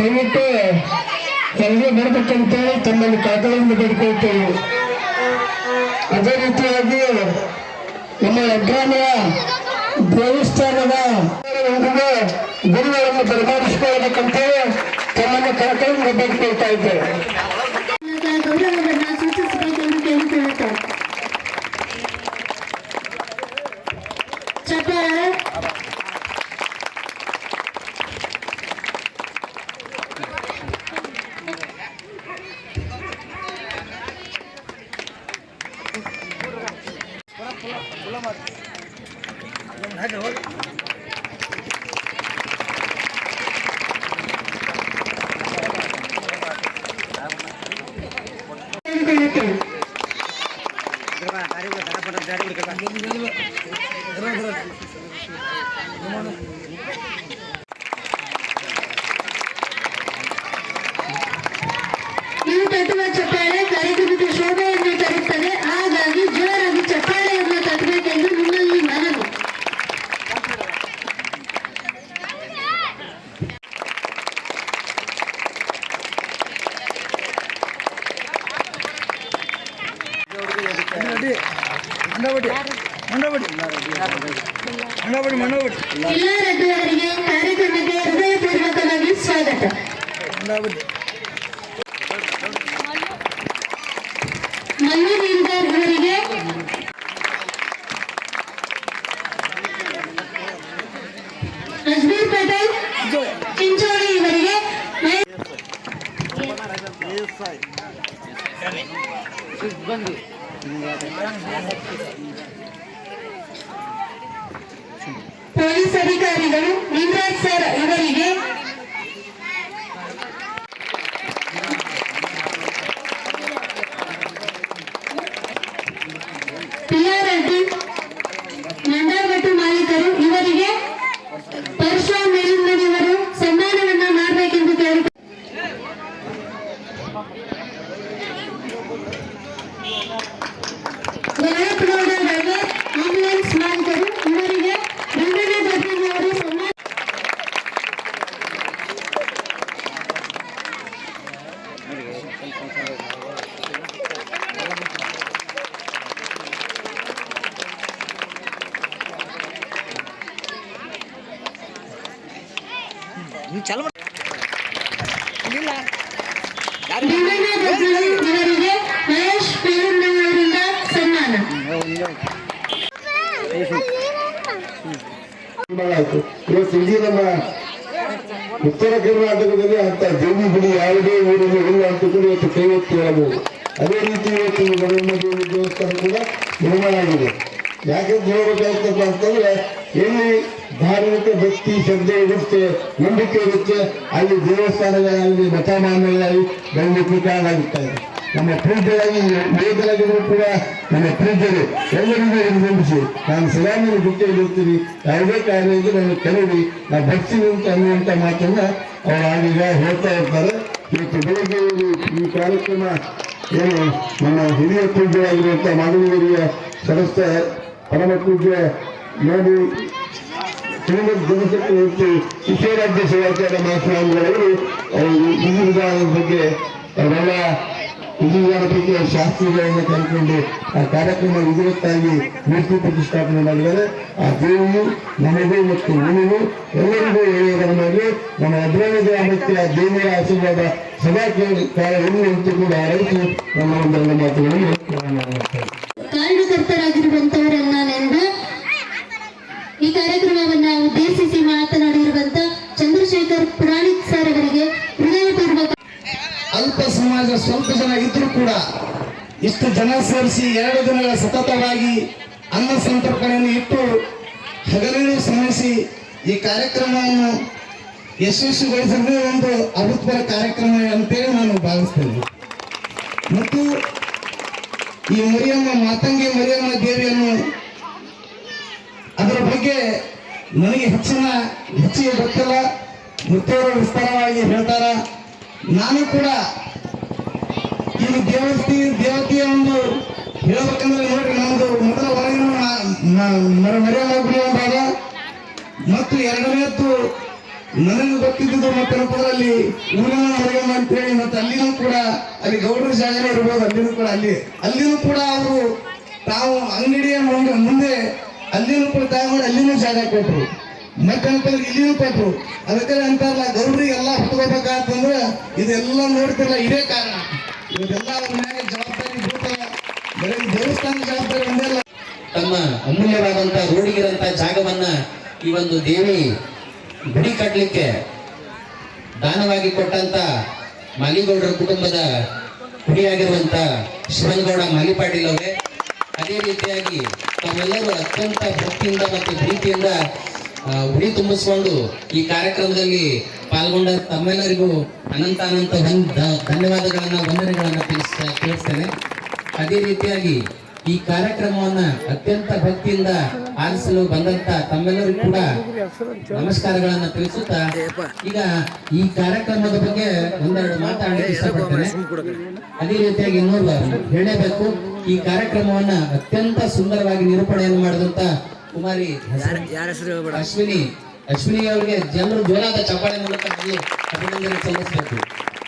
ದಯವಿಟ್ಟು ಎಲ್ಲರೂ ಬರ್ಬೇಕಂತೇಳಿ ತಮ್ಮಲ್ಲಿ ಕಳಕಳಿಯಿಂದ ಬೇಡ್ಕೊಳ್ತೇವೆ ಅದೇ ರೀತಿಯಾಗಿ ನಮ್ಮ ಯಜ್ಞಾನಿಯ ದೇವಸ್ಥಾನದ ಗುರುಗಳನ್ನು ಬರಮಾಡಿಸಿಕೊಳ್ಳಬೇಕಂತೇಳಿ ತಮ್ಮನ್ನು ಕಾಕಳಿಂದ ಬೇಡ್ಕೊಳ್ತಾ ಇದ್ದೇವೆ. খোলা মাছ Hallelujah. ಇವತ್ತು ಇಡೀ ನಮ್ಮ ಉತ್ತರ ಕರ್ನಾಟಕದಲ್ಲಿ ಅಂತ ದೇವಿ ಗುಡಿ ಯಾವುದೇ ಊರಲ್ಲಿ ಇಲ್ಲ ಅಂತ ಕೂಡ ಇವತ್ತು ಕೈ ಎತ್ತಿ ಹೇಳಬಹುದು. ಅದೇ ರೀತಿ ಇವತ್ತು ಗಣೇಶ ದೇವಿ ದೇವಸ್ಥಾನ ಕೂಡ ನಿರ್ಮಾಣ ಆಗಿದೆ. ಯಾಕಂತ ಹೇಳ್ಬೇಕಾಗ್ತಪ್ಪ ಅಂತಂದ್ರೆ ಎಲ್ಲಿ ಧಾರ್ಮಿಕ ಭಕ್ತಿ, ಶ್ರದ್ಧೆ ಇರುತ್ತೆ ನಂಬಿಕೆ ಇರುತ್ತೆ. ಅಲ್ಲಿ ದೇವಸ್ಥಾನಗಳಲ್ಲಿ ಮಠಮಾನ್ಯಗಳಲ್ಲಿ ಬೆಳಲಿಕ್ಕೆ ಕಾರಣಾಗುತ್ತಾ ಇದೆ. ನಮ್ಮ ಪ್ರೀತಿಯಾಗಿ ವೇದರಾಗಿದ್ರು ಕೂಡ ನಮ್ಮ ಪ್ರೀತಿಯಲ್ಲಿ ಎಲ್ಲರಿಗೂ ವಿನಂತಿಸಿ ನಾನು ಸಲಾಮಿನ ಬಿಟ್ಟು ಇರ್ತೀನಿ ಯಾವುದೇ ಕಾರ್ಯ ಇದ್ದರೆ ನಾನು ಕರೀರಿ ನಾ ಬರ್ತೀನಿ ಅಂತ ಅನ್ನುವಂಥ ಮಾತನ್ನು ಅವರು ಆಗೀಗ ಹೇಳ್ತಾ ಇರ್ತಾರೆ. ಇವತ್ತು ಬೆಳಗ್ಗೆ ಈ- ಕಾರ್ಯಕ್ರಮ ಏನು ನಮ್ಮ ಹಿರಿಯ ಪೂಜೆಯಾಗಿರುವಂಥ ಮಾಧವೀರಿಯ ಸದಸ್ಯ ಪರಮ ಪೂಜೆ ನೋಡಿ ಶ್ರೀಮದ್ ಜನಶಕ್ತಿ ಶಿಕ್ಷರಾಜ್ಯ ಶಿವಾಚಾರ್ಯ ಮಹಾಸ್ವಾಮಿಗಳವರು ಈ ವಿಧಿ ವಿಧಾನದ ಬಗ್ಗೆ ಅವರೆಲ್ಲ ಬಗ್ಗೆ ಶಾಸ್ತ್ರಿಗಳನ್ನು ಕಲ್ಕೊಂಡು ಆ ಕಾರ್ಯಕ್ರಮ ವಿಧಿವತ್ತಾಗಿ ಮೂರ್ತಿ ಪ್ರತಿಷ್ಠಾಪನೆ ಮಾಡಿದರೆ ಆ ದೇವಿಯು ನಮಗೂ ಮತ್ತು ನಿಮಗೂ ಎಲ್ಲರಿಗೂ ಒಳ್ಳೆಯದನ್ನು ಮಾಡಿ ನಮ್ಮ ಅಗ್ರಣ ಗ್ರಾಮಕ್ಕೆ ಆ ದೇವಿಯ ಆಶೀರ್ವಾದ ಸದಾ ಕಾಲ ಅಂತ ಕೂಡ ಆರೈಸಿ ನಮ್ಮ ಒಂದೆರಡು ಮಾತುಗಳನ್ನು ಕಾರಣಕರ್ತರಾಗಿರುವಂತವರನ್ನ ಈ ಕಾರ್ಯಕ್ರಮವನ್ನ ಉದ್ದೇಶಿಸಿ ಮಾತನಾಡಿರುವಂತ ಚಂದ್ರಶೇಖರ್ ಪುರಾಣಿಕ್ ಸರ್ ಅವರಿಗೆ ಹೃದಯಪೂರ್ವಕ ಅಲ್ಪ ಸಮಾಜ ಸ್ವಲ್ಪ ಜನ ಇದ್ರೂ ಕೂಡ ಇಷ್ಟು ಜನ ಸೇರಿಸಿ ಎರಡು ದಿನಗಳ ಸತತವಾಗಿ ಅನ್ನ ಸಂತರ್ಪಣೆಯನ್ನು ಇಟ್ಟು ಹಗಲಿನ ಶ್ರಮಿಸಿ ಈ ಕಾರ್ಯಕ್ರಮವನ್ನು ಯಶಸ್ವಿಗೊಳಿಸಿದ್ರೆ ಒಂದು ಅಭೂತಪೂರ್ವ ಕಾರ್ಯಕ್ರಮ ಅಂತೇಳಿ ನಾನು ಭಾವಿಸ್ತೇನೆ. ಮತ್ತು ಈ ಮರಿಯಮ್ಮ, ಮಾತಂಗಿ ಮರಿಯಮ್ಮ ದೇವಿಯನ್ನು ಅದರ ಬಗ್ಗೆ ನನಗೆ ಹೆಚ್ಚಿನ ಹೆಚ್ಚಿಗೆ ಗೊತ್ತಿಲ್ಲ. ಮೃತ್ಯವರು ವಿಸ್ತಾರವಾಗಿ ಹೇಳ್ತಾರ. ನಾನು ಕೂಡ ಇದು ದೇವಸ್ಥಿ ದೇವತೆಯ ಒಂದು ಹೇಳ್ಬೇಕಂದ್ರೆ ನೋಡ್ರಿ ನಮ್ದು ಮೊದಲ ಒಳಗಿನ ಮರೆಯಲಾಗ್ಬಿಡಿ ಭಾಗ ಮತ್ತು ಎರಡನೇದ್ದು ನನಗೆ ಗೊತ್ತಿದ್ದು ಮತ್ತೆ ಅಲ್ಲಿ ಊರಿನ ಹೊರಗೆ ಅಂತೇಳಿ, ಮತ್ತೆ ಅಲ್ಲಿನೂ ಕೂಡ, ಅಲ್ಲಿ ಗೌಡ್ರ ಜಾಗನೇ ಇರ್ಬೋದು, ಅಲ್ಲಿನೂ ಕೂಡ ಅಲ್ಲಿ. ಅಲ್ಲಿನೂ ಕೂಡ ಅವರು ತಾವು ಅಂಗಡಿಯ ಮುಂದೆ ಅಲ್ಲಿನೂ ಕೂಡ ತಗೊಂಡು ಅಲ್ಲಿನೂ ಜಾಗ ಕೊಟ್ರು. ಮತ್ತೆ ಅಂತಂದ್ರೆ ಇಲ್ಲಿನೂ ಕೊಟ್ರು. ಅದಕ್ಕೆ ಅಂತಾರಲ್ಲ, ಗೌಡ್ರಿಗೆ ಎಲ್ಲ ಹೊತ್ಕೋಬೇಕಂತಂದ್ರೆ ಇದೆಲ್ಲ ನೋಡ್ತಿರಲ್ಲ ಇದೇ ಕಾರಣ. ತಮ್ಮ ಅಮೂಲ್ಯವಾದಂತ ರೂಢಿಗಿರಂತ ಜಾಗವನ್ನ ಈ ಒಂದು ದೇವಿ ಗುಡಿ ಕಟ್ಟಲಿಕ್ಕೆ ದಾನವಾಗಿ ಕೊಟ್ಟಂತ ಮಾಲಿಗೌಡರ ಕುಟುಂಬದ ಗುಡಿಯಾಗಿರುವಂತ ಶಿವನಗೌಡ ಮಾಲಿಪಾಟೀಲ್ ಅವರೇ. ಅದೇ ರೀತಿಯಾಗಿ ತಾವೆಲ್ಲರೂ ಅತ್ಯಂತ ಭಕ್ತಿಯಿಂದ ಮತ್ತು ಪ್ರೀತಿಯಿಂದ ಉಡಿ ತುಂಬಿಸ್ಕೊಂಡು ಈ ಕಾರ್ಯಕ್ರಮದಲ್ಲಿ ಪಾಲ್ಗೊಂಡ ತಮ್ಮೆಲ್ಲರಿಗೂ ಅನಂತ ಅನಂತ ಧನ್ಯವಾದಗಳನ್ನ, ವಂದನೆಗಳನ್ನ ತಿಳಿಸ ತಿಳಿಸ್ತೇನೆ ಅದೇ ರೀತಿಯಾಗಿ ಈ ಕಾರ್ಯಕ್ರಮವನ್ನ ಅತ್ಯಂತ ಭಕ್ತಿಯಿಂದ ಆಲಿಸಲು ಬಂದಂತ ತಮ್ಮೆಲ್ಲರಿಗೂ ಕೂಡ ನಮಸ್ಕಾರಗಳನ್ನ ತಿಳಿಸುತ್ತಾ, ಈಗ ಈ ಕಾರ್ಯಕ್ರಮದ ಬಗ್ಗೆ ಒಂದೆರಡು ಮಾತಾಡಲಿಕ್ಕೆ ಇಷ್ಟಪಡ್ತೇನೆ. ಅದೇ ರೀತಿಯಾಗಿ ಇನ್ನೊಂದು ಹೇಳಬೇಕು. ಈ ಕಾರ್ಯಕ್ರಮವನ್ನ ಅತ್ಯಂತ ಸುಂದರವಾಗಿ ನಿರೂಪಣೆಯನ್ನು ಮಾಡಿದಂತ ಕುಮಾರಿ ಯಾರ ಹೆಸರು ಹೇಳ್ಬೇಡ. ಅಶ್ವಿನಿ. ಅಶ್ವಿನಿ ಅವರಿಗೆ ಜನರು ಜೋರಾದ ಚಪ್ಪಾಳೆ ಮೂಲಕ ಅಭಿನಂದನೆ ಸಲ್ಲಿಸಬೇಕು.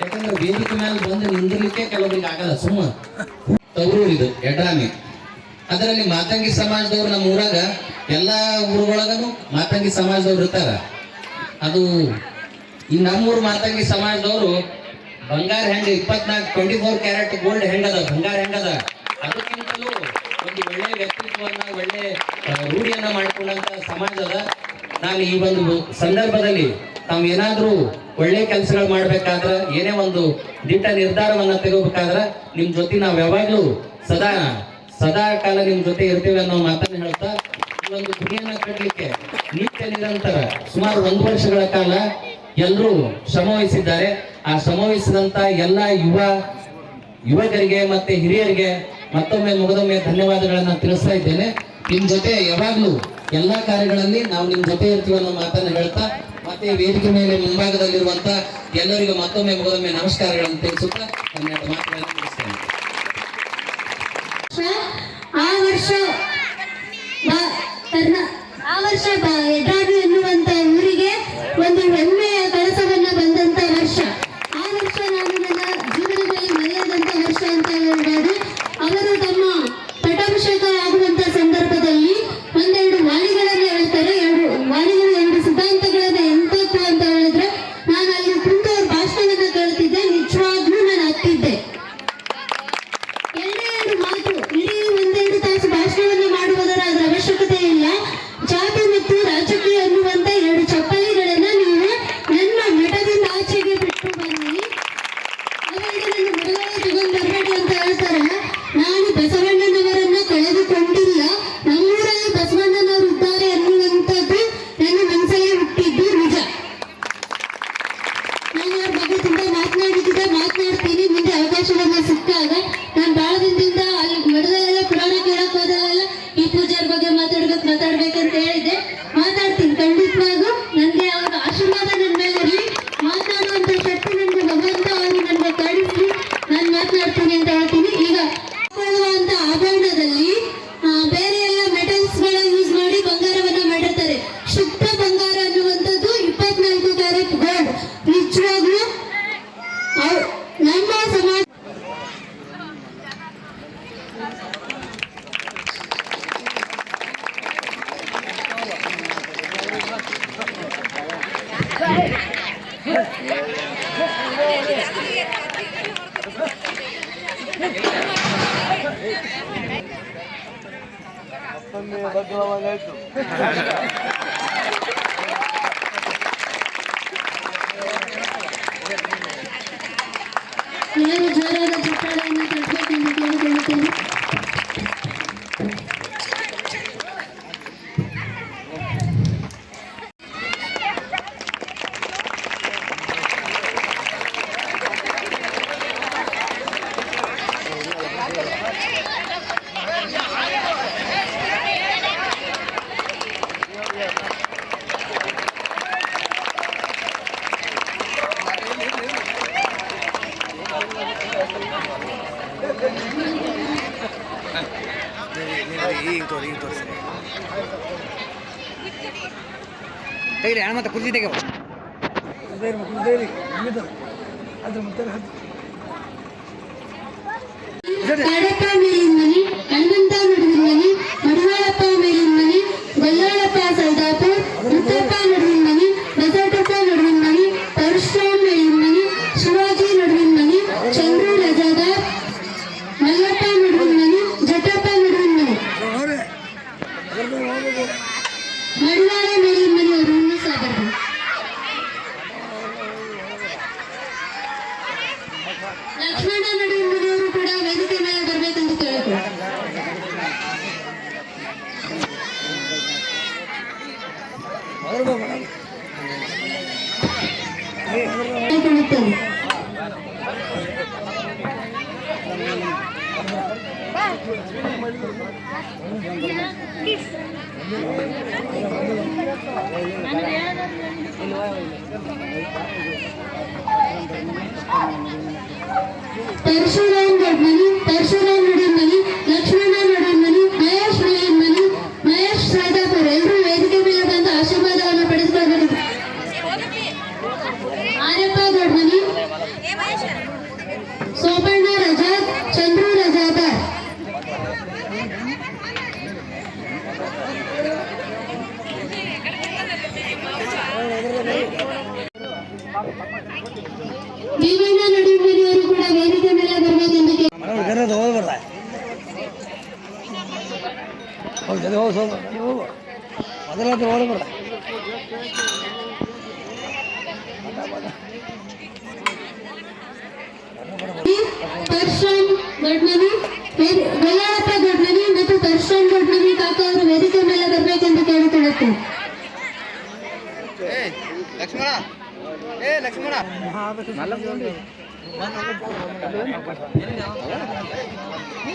ಯಾಕಂದ್ರೆ ವೇದಿಕೆ ಮೇಲೆ ಬಂದು ನಿಂದಿರ್ಲಿಕ್ಕೆ ಕೆಲವರಿಗೆ ಆಗಲ್ಲ ಸುಮ್ಮ. ತವರು ಇದು ಎಡ್ರಾಮಿ. ಅದರಲ್ಲಿ ಮಾತಂಗಿ ಸಮಾಜದವ್ರು ನಮ್ಮ ಊರಾಗ ಎಲ್ಲ ಊರೊಳಗನು ಮಾತಂಗಿ ಸಮಾಜದವ್ರು ಇರ್ತಾರ. ಅದು ಈ ನಮ್ಮೂರು ಮಾತಂಗಿ ಸಮಾಜದವರು ಬಂಗಾರ ಹೆಂಗ ಇಪ್ಪತ್ನಾಲ್ಕು ಟ್ವೆಂಟಿ ಫೋರ್ ಕ್ಯಾರೆಟ್ ಗೋಲ್ಡ್ ಹೆಂಗದ ಬಂಗಾರ ಹೆಂಗದ? ಅದಕ್ಕಿಂತಲೂ ಒಳ್ಳೆ ವ್ಯಕ್ತಿತ್ವವನ್ನ, ಒಳ್ಳೆ ರೂಢಿಯನ್ನ ಮಾಡಿಕೊಂಡಂತ ಸಮಾಜದ ನಾನು ಈ ಒಂದು ಸಂದರ್ಭದಲ್ಲಿ ತಾವು ಏನಾದರೂ ಒಳ್ಳೆ ಕೆಲಸಗಳು ಮಾಡ್ಬೇಕಾದ್ರೆ, ಏನೇ ಒಂದು ದಿಟ್ಟ ನಿರ್ಧಾರವನ್ನ ತೆಗೋಬೇಕಾದ್ರೆ ನಿಮ್ಮ ಜೊತೆ ನಾವು ಯಾವಾಗಲೂ ಸದಾ ಸದಾ ಕಾಲ ನಿಮ್ಮ ಜೊತೆ ಇರ್ತೀವಿ ಅನ್ನೋ ಮಾತನ್ನ ಹೇಳ್ತಾ, ಈ ಒಂದು ಗುರಿಯನ್ನ ಕಟ್ಟಲಿಕ್ಕೆ ನಿತ್ಯ ನಿರಂತರ ಸುಮಾರು ಒಂದು ವರ್ಷಗಳ ಕಾಲ ಎಲ್ಲರೂ ಶ್ರಮವಹಿಸಿದ್ದಾರೆ ಆ ಶ್ರಮವಹಿಸಿದಂತ ಎಲ್ಲ ಯುವ, ಯುವಕರಿಗೆ ಮತ್ತೆ ಹಿರಿಯರಿಗೆ ಮತ್ತೊಮ್ಮೆ ಮುಗದೊಮ್ಮೆ ಧನ್ಯವಾದಗಳನ್ನು ತಿಳಿಸ್ತಾ ಇದ್ದೇನೆ. ನಿಮ್ಮ ಜೊತೆ ಯಾವಾಗಲೂ ಎಲ್ಲಾ ಕಾರ್ಯಗಳಲ್ಲಿ ನಾವು ನಿಮ್ಮ ಜೊತೆ ಇರ್ತೀವಿ ಅನ್ನೋ ಮಾತನ್ನ ಹೇಳ್ತಾ, ಮತ್ತೆ ವೇದಿಕೆ ಮೇಲೆ ಮುಂಭಾಗದಲ್ಲಿರುವಂತ ಎಲ್ಲರಿಗೂ ಮತ್ತೊಮ್ಮೆ ಮುಗದೊಮ್ಮೆ ನಮಸ್ಕಾರಗಳನ್ನು ತಿಳಿಸುತ್ತಾ ನನ್ನ ಮಾತುಗಳನ್ನು ತಿಳಿಸ್ತೇನೆ ಆ ವರ್ಷ ಆ ವರ್ಷ ಎನ್ನುವಂತ ಊರಿಗೆ ಒಂದು ಮಾತಾಡ್ತೀನಿ. ಖಂಡಿತವಾಗೂ ನನಗೆ ಅವ್ರ ಆಶೀರ್ವಾದ ನನ್ನ ಮೇಲೆ ಇರಲಿ ಮಾತಾಡುವಂತ ಶಕ್ತಿ ನನಗೆ ಭಗವಂತ ಅವರು ನನಗೆ ಕಳಿಸ್ಲಿ ನಾನು ಮಾತನಾಡ್ತೀನಿ ಅಂತ ಹೇಳ್ತೀನಿ ಈಗ ಹಾಕೊಳ್ಳುವಂತ ಆಭರಣದಲ್ಲಿ ಆ, ಬೇರೆ ಎಲ್ಲ ಮೆಟಲ್ಸ್ಗಳ ಯೂಸ್ ಮಾಡಿ ಬಂಗಾರವನ್ನ ಮಾಡಿರ್ತಾರೆ ಶುದ್ಧ ಬಂಗಾರ ಅನ್ನುವಂಥದ್ದು ಇಪ್ಪತ್ನಾಲ್ಕು ಕ್ಯಾರೆಟ್ ಗೋಲ್ಡ್ ನಿಜವಾಗ್ಲೂ ಅವ್- ನಮ್ಮ ಸಮಾಜ ಎಲ್ಲರೂ ಜೋರಾದ ಚಪ್ಪಾಳೆಯನ್ನು ತಟ್ಟಬೇಕೆಂದು ಕೇಳಿಕೊಳ್ಳುತ್ತೇನೆ ಈಗ ತೆಗಿರಿ ಹಣ ಮತ್ತೆ ಕುರ್ಚಿ ತೆಗೆವ ಅದ್ರ ಮತ್ತೆ Personal ಜನ ಹೋಗಿ ಹೋಗು ಅದೆಲ್ಲ ಓಡಬೇಡ ದರ್ಶನ್ ದೊಡ್ಡನವಿ ಬೆಳ್ಳಪ್ಪ ದೊಡ್ಡನವಿ ಮತ್ತು ದರ್ಶನ್ ದೊಡ್ಡನವಿ ಕಾಕ ಅವರು ವೇದಿಕೆ ಮೇಲೆ ಬರಬೇಕೆಂದು ಕೇಳಿಕೊಳ್ಳುತ್ತೇನೆ ಲಕ್ಷ್ಮಣ ಏ ಲಕ್ಷ್ಮಣ ಮಲ್ಲ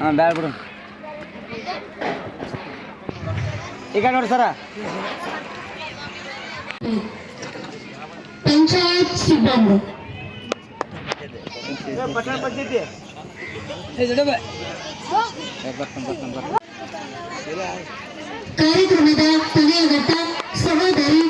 ಹಾಂ ಬ್ಯಾಡ ಬಿಡು. ಈಗ ನೋಡಿ ಸರ. ಪಂಚಾಯತ್ ಸಿಬ್ಬಂದಿ. ಕಾರ್ಯಕ್ರಮದ ಕೊನೆಯ ಸಹೋದರಿ